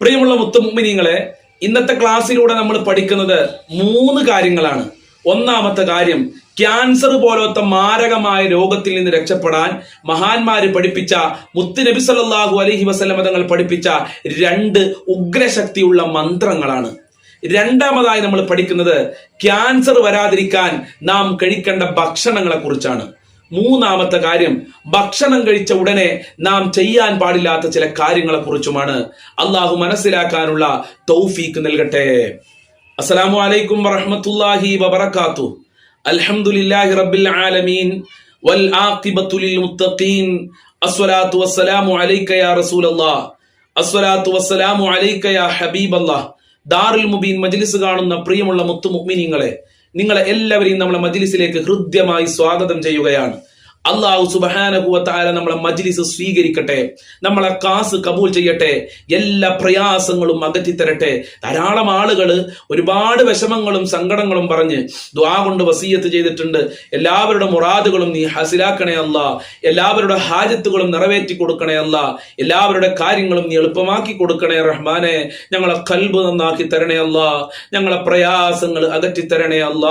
പ്രിയമുള്ള മുത്തുമുമിനിങ്ങളെ ഇന്നത്തെ ക്ലാസ്സിലൂടെ നമ്മൾ പഠിക്കുന്നത് മൂന്ന് കാര്യങ്ങളാണ്. ഒന്നാമത്തെ കാര്യം ക്യാൻസർ പോലത്തെ മാരകമായ രോഗത്തിൽ നിന്ന് രക്ഷപ്പെടാൻ മഹാന്മാര് പഠിപ്പിച്ച മുത്ത് നബി സല്ലല്ലാഹു അലൈഹി വസല്ലമ തങ്ങൾ പഠിപ്പിച്ച രണ്ട് ഉഗ്രശക്തിയുള്ള മന്ത്രങ്ങളാണ്. രണ്ടാമതായി നമ്മൾ പഠിക്കുന്നത് ക്യാൻസർ വരാതിരിക്കാൻ നാം കഴിക്കേണ്ട ഭക്ഷണങ്ങളെ കുറിച്ചാണ് മൂന്നാമത്തെ കാര്യം ഭക്ഷണം കഴിച്ച ഉടനെ നാം ചെയ്യാൻ പാടില്ലാത്ത ചില കാര്യങ്ങളെ കുറിച്ചുമാണ് അള്ളാഹു മനസ്സിലാക്കാനുള്ള തൗഫീക്ക് നൽകട്ടെ. അസ്സലാമു അലൈക്കും വറഹമത്തുല്ലാഹി വബറകാത്തു. അൽഹംദുലില്ലാഹി റബ്ബിൽ ആലമീൻ. വൽ ആഖിബത്തു ലിൽ മുത്തഖീൻ. അസ്സലാത്തു വസ്സലാമു അലൈക യാ റസൂലല്ലാഹ് അസ്സലാത്തു വസ്സലാമു അലൈക യാ ഹബീബല്ലാഹ് ദാറുൽ മുബീൻ മജ്ലിസ് കാണുന്ന പ്രിയമുള്ള മുത്തു മുഅ്മിനീങ്ങളെ നിങ്ങളെ എല്ലാവരെയും നമ്മുടെ മജ്ലിസിലേക്ക് ഹൃദ്യമായി സ്വാഗതം ചെയ്യുകയാണ്. അള്ളാഹു സുബഹാനഹുവത്തായ നമ്മളെ മജ്ലിസ് സ്വീകരിക്കട്ടെ നമ്മളെ കാസ് കബൂൽ ചെയ്യട്ടെ എല്ലാ പ്രയാസങ്ങളും അകറ്റിത്തരട്ടെ ധാരാളം ആളുകൾ ഒരുപാട് വിഷമങ്ങളും സങ്കടങ്ങളും പറഞ്ഞ് ദ്വാ കൊണ്ട് വസീയത്ത് ചെയ്തിട്ടുണ്ട്. എല്ലാവരുടെ മുറാദുകളും നീ ഹസിലാക്കണേ അല്ല. എല്ലാവരുടെ ഹാജത്തുകളും നിറവേറ്റി കൊടുക്കണേ അല്ല. എല്ലാവരുടെ കാര്യങ്ങളും നീ എളുപ്പമാക്കി കൊടുക്കണേ റഹ്മാനെ. ഞങ്ങളെ കൽബ് നന്നാക്കി തരണേ അല്ല. ഞങ്ങളെ പ്രയാസങ്ങൾ അകറ്റിത്തരണേ അല്ല.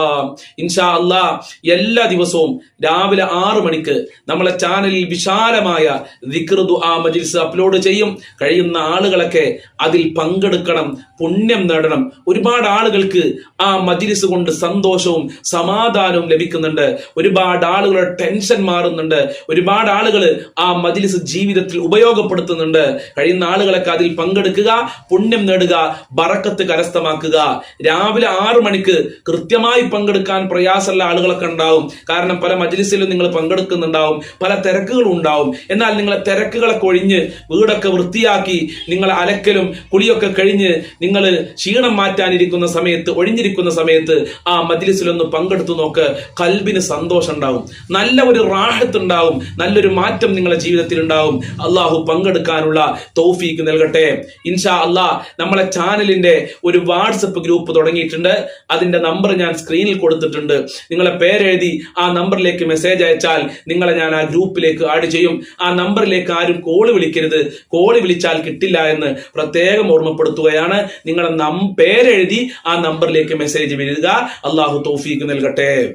ഇൻഷാ അല്ലാ എല്ലാ ദിവസവും രാവിലെ ആറ് മണിക്ക് നമ്മളെ ചാനലിൽ വിശാലമായ ദിക്ർ ആ മജിൽസ് അപ്ലോഡ് ചെയ്യും. കഴിയുന്ന ആളുകളൊക്കെ അതിൽ പങ്കെടുക്കണം. പുണ്യം നേടണം. ഒരുപാട് ആളുകൾക്ക് ആ മജിലിസ് കൊണ്ട് സന്തോഷവും സമാധാനവും ലഭിക്കുന്നുണ്ട്. ഒരുപാട് ആളുകളുടെ ടെൻഷൻ മാറുന്നുണ്ട്. ഒരുപാട് ആളുകൾ ആ മജിലിസ് ജീവിതത്തിൽ ഉപയോഗപ്പെടുത്തുന്നുണ്ട്. കഴിയുന്ന ആളുകളൊക്കെ അതിൽ പങ്കെടുക്കുക പുണ്യം നേടുക ബറക്കത്ത് കരസ്ഥമാക്കുക. രാവിലെ ആറു മണിക്ക് കൃത്യമായി പങ്കെടുക്കാൻ പ്രയാസമുള്ള ആളുകളൊക്കെ ഉണ്ടാവും. കാരണം പല മജിലിസിലും നിങ്ങൾ പങ്കെടുക്കുന്നുണ്ടാവും. പല തിരക്കുകളും ഉണ്ടാവും. എന്നാൽ നിങ്ങളെ തിരക്കുകളൊക്കെ ഒഴിഞ്ഞ് വീടൊക്കെ വൃത്തിയാക്കി നിങ്ങളെ അലക്കലും കുളിയൊക്കെ കഴിഞ്ഞ് നിങ്ങൾ ക്ഷീണം മാറ്റാനിരിക്കുന്ന സമയത്ത് ഒഴിഞ്ഞിരിക്കുന്ന സമയത്ത് ആ മജ്ലിസിലൊന്ന് പങ്കെടുത്തു നോക്ക് കൽബിന് സന്തോഷം ഉണ്ടാവും നല്ല ഒരു റാഹത്ത് ഉണ്ടാവും നല്ലൊരു മാറ്റം നിങ്ങളുടെ ജീവിതത്തിൽ ഉണ്ടാവും അള്ളാഹു പങ്കെടുക്കാനുള്ള തൗഫീക്ക് നൽകട്ടെ. ഇൻഷാ അള്ളാഹ് നമ്മളെ ചാനലിന്റെ ഒരു വാട്സപ്പ് ഗ്രൂപ്പ് തുടങ്ങിയിട്ടുണ്ട്. അതിന്റെ നമ്പർ ഞാൻ സ്ക്രീനിൽ കൊടുത്തിട്ടുണ്ട്. നിങ്ങളെ പേരെഴുതി ആ നമ്പറിലേക്ക് മെസ്സേജ് അയച്ചാൽ നിങ്ങളെ ഞാൻ ആ ഗ്രൂപ്പിലേക്ക് ആഡ് ചെയ്യും. ആ നമ്പറിലേക്ക് ആരും കോൾ വിളിക്കരുത്. കോൾ വിളിച്ചാൽ കിട്ടില്ല എന്ന് പ്രത്യേകം ഓർമ്മപ്പെടുത്തുകയാണ്. നിങ്ങളെ നം പേരെഴുതി ആ നമ്പറിലേക്ക് മെസ്സേജ് വരിക അള്ളാഹു തോഫീക്ക് നൽകട്ടെ.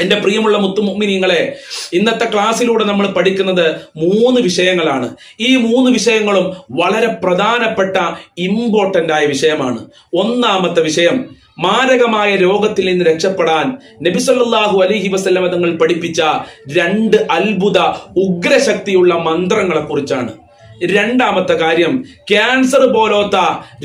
എന്റെ പ്രിയമുള്ള മുത്തുമുമിനിങ്ങളെ ഇന്നത്തെ ക്ലാസ്സിലൂടെ നമ്മൾ പഠിക്കുന്നത് മൂന്ന് വിഷയങ്ങളാണ്. ഈ മൂന്ന് വിഷയങ്ങളും വളരെ പ്രധാനപ്പെട്ട ഇമ്പോർട്ടന്റ് ആയ വിഷയമാണ്. ഒന്നാമത്തെ വിഷയം മാരകമായ രോഗത്തിൽ നിന്ന് രക്ഷപ്പെടാൻ നബിസല്ലാഹു അലഹി വസല്ലമ തങ്ങൾ പഠിപ്പിച്ച രണ്ട് അത്ഭുത ഉഗ്രശക്തിയുള്ള മന്ത്രങ്ങളെ കുറിച്ചാണ് രണ്ടാമത്തെ കാര്യം ക്യാൻസർ പോലത്ത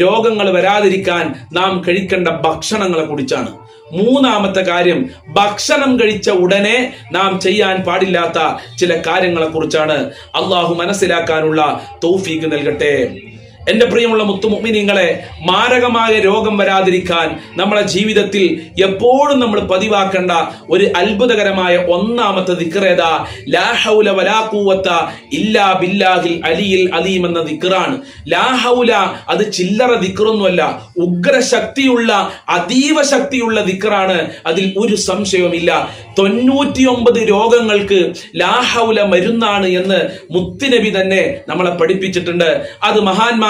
രോഗങ്ങൾ വരാതിരിക്കാൻ നാം കഴിക്കേണ്ട ഭക്ഷണങ്ങളെ കുറിച്ചാണ്. മൂന്നാമത്തെ കാര്യം ഭക്ഷണം കഴിച്ച ഉടനെ നാം ചെയ്യാൻ പാടില്ലാത്ത ചില കാര്യങ്ങളെ കുറിച്ചാണ്. അള്ളാഹു മനസ്സിലാക്കാനുള്ള തൗഫീക്ക് നൽകട്ടെ. എന്റെ പ്രിയമുള്ള മുത്തുമുമിനിങ്ങളെ മാരകമായ രോഗം വരാതിരിക്കാൻ നമ്മളെ ജീവിതത്തിൽ എപ്പോഴും നമ്മൾ പതിവാക്കേണ്ട ഒരു അത്ഭുതകരമായ ഒന്നാമത്തെ ദിക്റേത ലാഹൗല വലാക്കൂവത്ത ഇല്ലാ ബില്ലാഹിൽ അലിയിൽ അലീം എന്ന ദിക്റാണ്. ലാഹൗല അത് ചില്ലറ ദിക്റൊന്നുമല്ല ഉഗ്രശക്തിയുള്ള അതീവ ശക്തിയുള്ള ദിക്റാണ്. അതിൽ ഒരു സംശയവുമില്ല. തൊണ്ണൂറ്റിയൊമ്പത് രോഗങ്ങൾക്ക് ലാഹൗല മരുന്നാണ് എന്ന് മുത്തുനബി തന്നെ നമ്മളെ പഠിപ്പിച്ചിട്ടുണ്ട്. അത്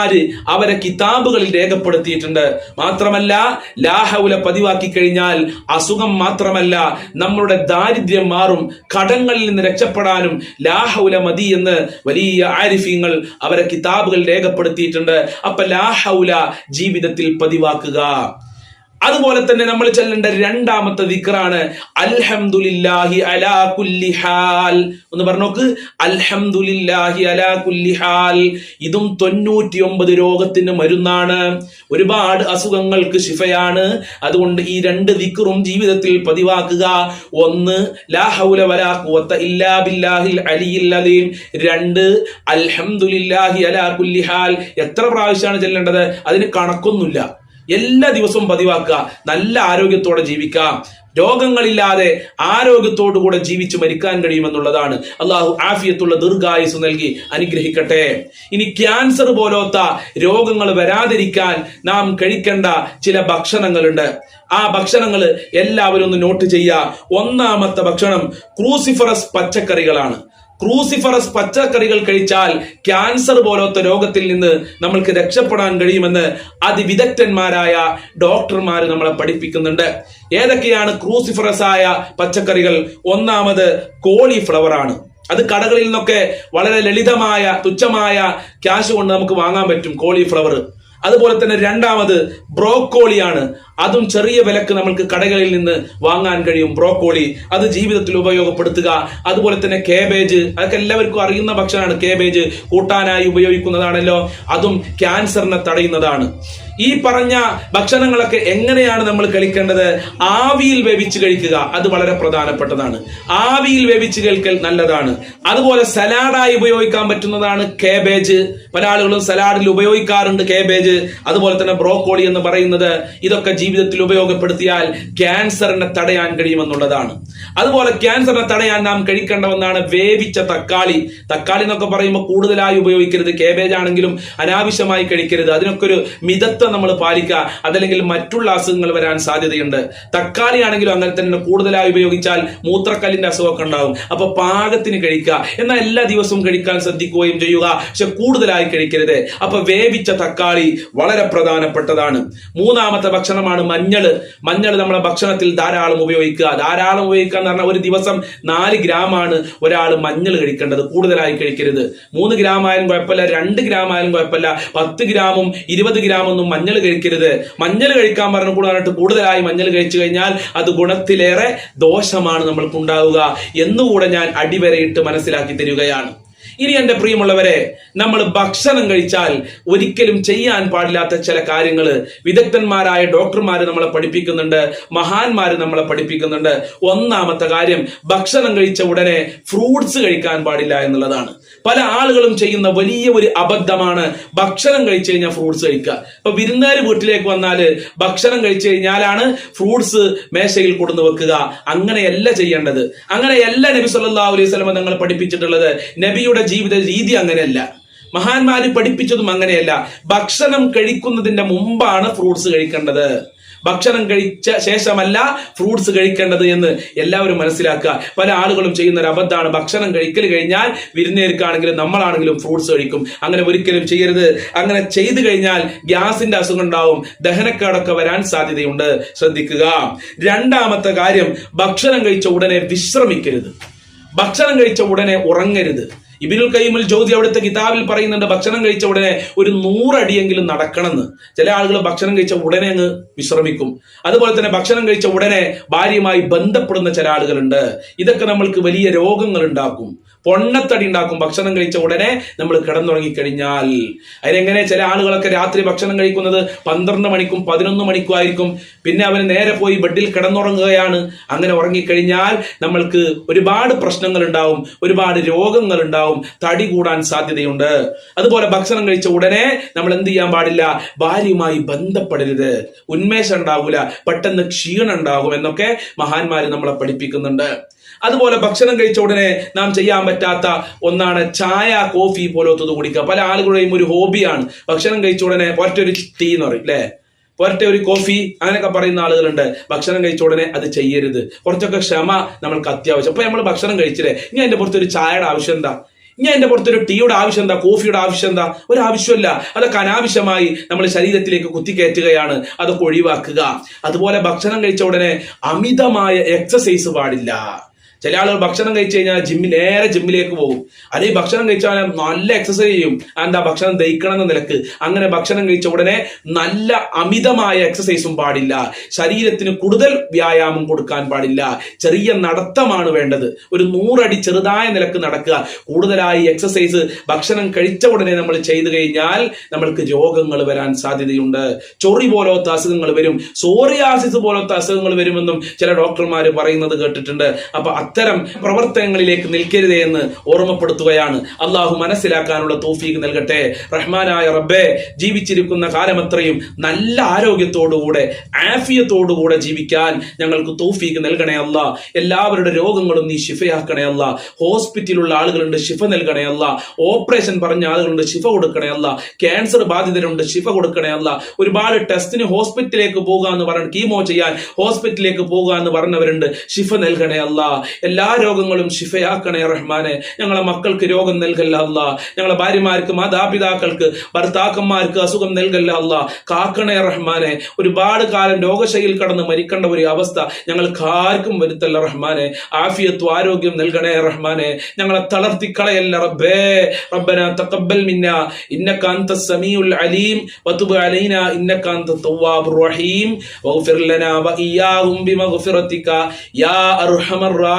മഹാന്മാര് അവരെ കിതാബുകളിൽ രേഖപ്പെടുത്തിയിട്ടുണ്ട്. മാത്രമല്ല ലാഹൗല പതിവാക്കി കഴിഞ്ഞാൽ അസുഖം മാത്രമല്ല നമ്മളുടെ ദാരിദ്ര്യം മാറും കടങ്ങളിൽ നിന്ന് രക്ഷപ്പെടാനും ലാഹൗല മതി എന്ന് വലിയ ആരിഫ്യങ്ങൾ അവരെ കിതാബുകൾ രേഖപ്പെടുത്തിയിട്ടുണ്ട്. അപ്പൊ ലാഹൗല ജീവിതത്തിൽ പതിവാക്കുക. അതുപോലെ തന്നെ നമ്മൾ ചെല്ലേണ്ട രണ്ടാമത്തെ ദിക്റാണ് അൽഹംദുലില്ലാഹി അലാ കുല്ലി ഹാൽ. ഒന്ന് പറഞ്ഞോക്ക് അൽഹംദുലില്ലാഹി അലാ കുല്ലി ഹാൽ. ഇതും തൊണ്ണൂറ്റി ഒമ്പത് രോഗത്തിന് മരുന്നാണ്. ഒരുപാട് അസുഖങ്ങൾക്ക് ശിഫയാണ്. അതുകൊണ്ട് ഈ രണ്ട് ദിക്റും ജീവിതത്തിൽ പതിവാക്കുക. ഒന്ന് ലാ ഹൗല വലാ ഖുവത്ത ഇല്ലാ ബില്ലാഹിൽ അലിയിൽ അലീം രണ്ട് അൽഹംദുലില്ലാഹി അലാ കുല്ലി ഹാൽ. എത്ര പ്രാവശ്യമാണ് ചെല്ലേണ്ടത്? അതിന് കണക്കൊന്നുമില്ല. എല്ലാ ദിവസവും പതിവാക്കുക. നല്ല ആരോഗ്യത്തോടെ ജീവിക്കാം രോഗങ്ങളില്ലാതെ ആരോഗ്യത്തോടു കൂടെ ജീവിച്ച് മരിക്കാൻ കഴിയുമെന്നുള്ളതാണ്. അള്ളാഹു ആഫിയത്തുള്ള ദീർഘായുസ് നൽകി. അനുഗ്രഹിക്കട്ടെ. ഇനി ക്യാൻസർ പോലത്തെ രോഗങ്ങൾ വരാതിരിക്കാൻ നാം കഴിക്കേണ്ട ചില ഭക്ഷണങ്ങളുണ്ട്. ആ ഭക്ഷണങ്ങൾ എല്ലാവരും ഒന്ന് നോട്ട് ചെയ്യുക. ഒന്നാമത്തെ ഭക്ഷണം ക്രൂസിഫറസ് പച്ചക്കറികളാണ്. ക്രൂസിഫറസ് പച്ചക്കറികൾ കഴിച്ചാൽ ക്യാൻസർ പോലത്തെ രോഗത്തിൽ നിന്ന് നമ്മൾക്ക് രക്ഷപ്പെടാൻ കഴിയുമെന്ന് അതിവിദഗ്ധന്മാരായ ഡോക്ടർമാർ നമ്മളെ പഠിപ്പിക്കുന്നുണ്ട്. ഏതൊക്കെയാണ് ക്രൂസിഫറസ് ആയ പച്ചക്കറികൾ? ഒന്നാമത് കോളിഫ്ലവർ ആണ്. അത് കടകളിൽ നിന്നൊക്കെ വളരെ ലളിതമായ തുച്ഛമായ ക്യാഷ് കൊണ്ട് നമുക്ക് വാങ്ങാൻ പറ്റും കോളിഫ്ലവർ. അതുപോലെ തന്നെ രണ്ടാമത് ബ്രോക്കോളിയാണ്. അതും ചെറിയ വിലക്ക് നമ്മൾക്ക് കടകളിൽ നിന്ന് വാങ്ങാൻ കഴിയും ബ്രോക്കോളി. അത് ജീവിതത്തിൽ ഉപയോഗപ്പെടുത്തുക. അതുപോലെ തന്നെ കേബേജ് അതൊക്കെ എല്ലാവർക്കും അറിയുന്ന ഭക്ഷണമാണ് കേബേജ് കൂട്ടാനായി ഉപയോഗിക്കുന്നതാണല്ലോ. അതും ക്യാൻസറിനെ തടയുന്നതാണ്. ഈ പറഞ്ഞ ഭക്ഷണങ്ങളൊക്കെ എങ്ങനെയാണ് നമ്മൾ കഴിക്കേണ്ടത്? ആവിയിൽ വേവിച്ച് കഴിക്കുക അത് വളരെ പ്രധാനപ്പെട്ടതാണ്. ആവിയിൽ വേവിച്ച് കഴിക്കൽ നല്ലതാണ്. അതുപോലെ സലാഡായി ഉപയോഗിക്കാൻ പറ്റുന്നതാണ് കേബേജ് പല ആളുകളും സലാഡിൽ ഉപയോഗിക്കാറുണ്ട് കേബേജ് അതുപോലെ തന്നെ ബ്രോക്കോളി എന്ന് പറയുന്നത് ഇതൊക്കെ ജീവിതത്തിൽ ഉപയോഗപ്പെടുത്തിയാൽ ക്യാൻസറിനെ തടയാൻ കഴിയുമെന്നുള്ളതാണ്. അതുപോലെ ക്യാൻസറിനെ തടയാൻ നാം കഴിക്കേണ്ട ഒന്നാണ് വേവിച്ച തക്കാളി. തക്കാളി എന്നൊക്കെ പറയുമ്പോൾ കൂടുതലായി ഉപയോഗിക്കരുത്. കേബേജ് ആണെങ്കിലും അനാവശ്യമായി കഴിക്കരുത്. അതിനൊക്കെ ഒരു മിതത്വം നമ്മൾ പാലിക്കുക അതല്ലെങ്കിൽ മറ്റുള്ള അസുഖങ്ങൾ വരാൻ സാധ്യതയുണ്ട്. തക്കാളി ആണെങ്കിലും അങ്ങനെ തന്നെ കൂടുതലായി ഉപയോഗിച്ചാൽ മൂത്രക്കല്ലിന്റെ അസുഖമൊക്കെ ഉണ്ടാവും. അപ്പൊ പാകത്തിന് കഴിക്കുക. എന്നാൽ എല്ലാ ദിവസവും കഴിക്കാൻ ശ്രദ്ധിക്കുകയും ചെയ്യുക. പക്ഷെ കൂടുതലായി കഴിക്കരുത്. അപ്പൊ വേവിച്ച തക്കാളി വളരെ പ്രധാനപ്പെട്ടതാണ്. മൂന്നാമത്തെ ഭക്ഷണമാണ് മഞ്ഞൾ മഞ്ഞൾ നമ്മുടെ ഭക്ഷണത്തിൽ ധാരാളം ഉപയോഗിക്കുക. ധാരാളം ഉപയോഗിക്കുക എന്ന് പറഞ്ഞാൽ ഒരു ദിവസം നാല് ഗ്രാമാണ് ഒരാൾ മഞ്ഞൾ കഴിക്കേണ്ടത്. കൂടുതലായി കഴിക്കരുത്. മൂന്ന് ഗ്രാം ആയാലും കുഴപ്പമില്ല. രണ്ട് ഗ്രാം ആയാലും കുഴപ്പമില്ല. പത്ത് ഗ്രാമും ഇരുപത് ഗ്രാമൊന്നും മഞ്ഞൾ കഴിക്കരുത്. മഞ്ഞൾ കഴിക്കാൻ പറഞ്ഞു കൂടാനായിട്ട് കൂടുതലായി മഞ്ഞൾ കഴിച്ചു കഴിഞ്ഞാൽ അത് ഗുണത്തിലേറെ ദോഷമാണ് നമ്മൾക്ക് ഉണ്ടാവുക എന്നുകൂടെ ഞാൻ അടിവരയിട്ട് മനസ്സിലാക്കി തരികയാണ്. ഇനി എന്റെ പ്രിയമുള്ളവരെ നമ്മൾ ഭക്ഷണം കഴിച്ചാൽ ഒരിക്കലും ചെയ്യാൻ പാടില്ലാത്ത ചില കാര്യങ്ങൾ വിദഗ്ധന്മാരായ ഡോക്ടർമാർ നമ്മളെ പഠിപ്പിക്കുന്നുണ്ട് മഹാന്മാർ നമ്മളെ പഠിപ്പിക്കുന്നുണ്ട്. ഒന്നാമത്തെ കാര്യം ഭക്ഷണം കഴിച്ച ഉടനെ ഫ്രൂട്ട്സ് കഴിക്കാൻ പാടില്ല എന്നുള്ളതാണ്. പല ആളുകളും ചെയ്യുന്ന വലിയ ഒരു അബദ്ധമാണ് ഭക്ഷണം കഴിച്ചു കഴിഞ്ഞാൽ ഫ്രൂട്ട്സ് കഴിക്കുക. ഇപ്പൊ വിരുന്നുകാർ വീട്ടിലേക്ക് വന്നാൽ ഭക്ഷണം കഴിച്ചു കഴിഞ്ഞാലാണ് ഫ്രൂട്ട്സ് മേശയിൽ കൊടുന്നു വെക്കുക. അങ്ങനെയല്ല ചെയ്യേണ്ടത്. അങ്ങനെയല്ല നബി സല്ലാ അലൈഹി വസല്ലം തങ്ങൾ പഠിപ്പിച്ചിട്ടുള്ളത്. നബിയുടെ ജീവിത രീതി അങ്ങനെയല്ല. മഹാന്മാര് പഠിപ്പിച്ചതും അങ്ങനെയല്ല. ഭക്ഷണം കഴിക്കുന്നതിന്റെ മുമ്പാണ് ഫ്രൂട്ട്സ് കഴിക്കേണ്ടത്. ഭക്ഷണം കഴിച്ച ശേഷമല്ല ഫ്രൂട്ട്സ് കഴിക്കേണ്ടത് എന്ന് എല്ലാവരും മനസ്സിലാക്കുക. പല ആളുകളും ചെയ്യുന്ന ഒരു അബദ്ധമാണ്. ഭക്ഷണം കഴിക്കൽ കഴിഞ്ഞാൽ വിരുന്നേർക്കാണെങ്കിലും നമ്മളാണെങ്കിലും ഫ്രൂട്ട്സ് കഴിക്കും. അങ്ങനെ ഒരിക്കലും ചെയ്യരുത്. അങ്ങനെ ചെയ്തു കഴിഞ്ഞാൽ ഗ്യാസിന്റെ അസുഖം ഉണ്ടാവും. ദഹനക്കേടൊക്കെ വരാൻ സാധ്യതയുണ്ട്. ശ്രദ്ധിക്കുക. രണ്ടാമത്തെ കാര്യം ഭക്ഷണം കഴിച്ച ഉടനെ വിശ്രമിക്കരുത്. ഭക്ഷണം കഴിച്ച ഉടനെ ഉറങ്ങരുത്. ഇബിനുൽ കയ്യമുൽ ജ്യോതി അവിടുത്തെ കിതാബിൽ പറയുന്നുണ്ട് ഭക്ഷണം കഴിച്ച ഉടനെ ഒരു നൂറടിയെങ്കിലും നടക്കണമെന്ന്. ചില ആളുകൾ ഭക്ഷണം കഴിച്ച ഉടനെ അങ്ങ് വിശ്രമിക്കും. അതുപോലെ തന്നെ ഭക്ഷണം കഴിച്ച ഉടനെ ഭാര്യയുമായി ബന്ധപ്പെടുന്ന ചില ആളുകളുണ്ട്. ഇതൊക്കെ നമ്മൾക്ക് വലിയ രോഗങ്ങൾ ഉണ്ടാക്കും. പൊണ്ണത്തടി ഉണ്ടാക്കും. ഭക്ഷണം കഴിച്ച ഉടനെ നമ്മൾ കിടന്നുറങ്ങി കഴിഞ്ഞാൽ ചില ആളുകളൊക്കെ രാത്രി ഭക്ഷണം കഴിക്കുന്നത് പന്ത്രണ്ട് മണിക്കും പതിനൊന്ന് മണിക്കും ആയിരിക്കും. പിന്നെ അവന് നേരെ പോയി ബെഡിൽ കിടന്നുറങ്ങുകയാണ്. അങ്ങനെ ഉറങ്ങിക്കഴിഞ്ഞാൽ നമ്മൾക്ക് ഒരുപാട് പ്രശ്നങ്ങൾ ഉണ്ടാവും ഒരുപാട് രോഗങ്ങൾ ഉണ്ടാവും തടി കൂടാൻ സാധ്യതയുണ്ട്. അതുപോലെ ഭക്ഷണം കഴിച്ച ഉടനെ നമ്മൾ എന്ത് ചെയ്യാൻ പാടില്ല? ഭാര്യയുമായി ബന്ധപ്പെടരുത്. ഉന്മേഷം ഉണ്ടാവില്ല പെട്ടെന്ന് ക്ഷീണം ഉണ്ടാകും എന്നൊക്കെ മഹാന്മാര് നമ്മളെ പഠിപ്പിക്കുന്നുണ്ട്. അതുപോലെ ഭക്ഷണം കഴിച്ച ഉടനെ നാം ചെയ്യാൻ പറ്റാത്ത ഒന്നാണ് ചായ കോഫി പോലത്തത് കുടിക്കുക. പല ആളുകളുടെയും ഒരു ഹോബിയാണ്. ഭക്ഷണം കഴിച്ച ഉടനെ ഒറ്റൊരു ടീ എന്ന് പറയും അല്ലേ ഒരട്ടെ ഒരു കോഫി അങ്ങനെയൊക്കെ പറയുന്ന ആളുകളുണ്ട്. ഭക്ഷണം കഴിച്ച ഉടനെ അത് ചെയ്യരുത്. കുറച്ചൊക്കെ ക്ഷമ നമ്മൾക്ക് അത്യാവശ്യം. അപ്പൊ നമ്മൾ ഭക്ഷണം കഴിച്ചില്ലേ? ഇനി അതിന്റെ പുറത്തൊരു ചായയുടെ ആവശ്യം എന്താ? ഇനി അതിന്റെ പുറത്തൊരു ടീയുടെ ആവശ്യം എന്താ? കോഫിയുടെ ആവശ്യം എന്താ? ഒരു ആവശ്യമില്ല. അതൊക്കെ അനാവശ്യമായി നമ്മൾ ശരീരത്തിലേക്ക് കുത്തിക്കയറ്റുകയാണ്. അതൊക്കെ ഒഴിവാക്കുക. അതുപോലെ ഭക്ഷണം കഴിച്ച ഉടനെ അമിതമായ എക്സസൈസ് പാടില്ല. ചില ആളുകൾ ഭക്ഷണം കഴിച്ചു കഴിഞ്ഞാൽ ജിമ്മിൽ നേരെ ജിമ്മിലേക്ക് പോകും. അല്ലെങ്കിൽ ഭക്ഷണം കഴിച്ചാൽ നല്ല എക്സസൈസ് ചെയ്യും. എന്താ ഭക്ഷണം ദഹിക്കണം എന്ന നിലയ്ക്ക്. അങ്ങനെ ഭക്ഷണം കഴിച്ച ഉടനെ നല്ല അമിതമായ എക്സസൈസും പാടില്ല. ശരീരത്തിന് കൂടുതൽ വ്യായാമം കൊടുക്കാൻ പാടില്ല. ചെറിയ നടത്തമാണ് വേണ്ടത്. ഒരു നൂറടി ചെറുതായ നിലയ്ക്ക് നടക്കുക. കൂടുതലായി എക്സസൈസ് ഭക്ഷണം കഴിച്ച ഉടനെ നമ്മൾ ചെയ്തു കഴിഞ്ഞാൽ നമ്മൾക്ക് രോഗങ്ങൾ വരാൻ സാധ്യതയുണ്ട്. ചൊറി പോലത്തെ അസുഖങ്ങൾ വരും. സോറിയാസിസ് പോലത്തെ അസുഖങ്ങൾ വരുമെന്നും ചില ഡോക്ടർമാർ പറയുന്നത് കേട്ടിട്ടുണ്ട്. അപ്പൊ അത്തരം പ്രവർത്തനങ്ങളിലേക്ക് നിൽക്കരുതേ എന്ന് ഓർമ്മപ്പെടുത്തുകയാണ്. അള്ളാഹു മനസ്സിലാക്കാനുള്ള തോഫീക്ക് നൽകട്ടെ. റഹ്മാനായ റബ്ബെ ജീവിച്ചിരിക്കുന്ന കാലമത്രയും നല്ല ആരോഗ്യത്തോടുകൂടെ ആഫിയത്തോടുകൂടെ ജീവിക്കാൻ ഞങ്ങൾക്ക് തോഫീക്ക് നൽകണേ അല്ല. എല്ലാവരുടെ രോഗങ്ങളും നീ ശിഫയാക്കണേ അല്ല. ഹോസ്പിറ്റലിലുള്ള ആളുകളുണ്ട് ശിഫ നൽകണേ അല്ല. ഓപ്പറേഷൻ പറഞ്ഞ ആളുകളുണ്ട് ശിഫ കൊടുക്കണേ അല്ല. ക്യാൻസർ ബാധിതരുണ്ട് ശിഫ കൊടുക്കണേ അല്ല. ഒരുപാട് ടെസ്റ്റിന് ഹോസ്പിറ്റലിലേക്ക് പോകുക എന്ന് പറഞ്ഞ് കീമോ ചെയ്യാൻ ഹോസ്പിറ്റലിലേക്ക് പോകുക എന്ന് പറഞ്ഞവരുണ്ട് ശിഫ നൽകണേ അല്ല. എല്ലാ രോഗങ്ങളും ശിഫയാക്കണേ റഹ്മാനെ. ഞങ്ങളെ മക്കൾക്ക് രോഗം നൽകല്ല അല്ല. ഞങ്ങളെ ഭാര്യമാർക്ക് മാതാപിതാക്കൾക്ക് ഭർത്താക്കന്മാർക്ക് അസുഖം നൽകല്ല അല്ല. കാക്കണേ റഹ്മാനെ. ഒരുപാട് കാലം രോഗശൈലിയിൽ കടന്ന് മരിക്കേണ്ട ഒരു അവസ്ഥ ഞങ്ങൾക്ക് ആർക്കും വരുത്തല്ല റഹ്മാനെ. ആഫിയത്വം ആരോഗ്യം നൽകണേ റഹ്മാനെ. ഞങ്ങളെ തളർത്തിക്കളയല്ല റബ്ബേ. റബ്ബന തഖബ്ബൽ മിന്ന. ഇന്നക അൻത സമീഉൽ അലീം. വതുബ് അലൈന. ഇന്നക അൻത തവ്വാബുർ റഹീം. വഗ്ഫിർ ലനാ വഇയ്യാഹും ബിമഗ്ഫിറതിക യാ അർഹമർ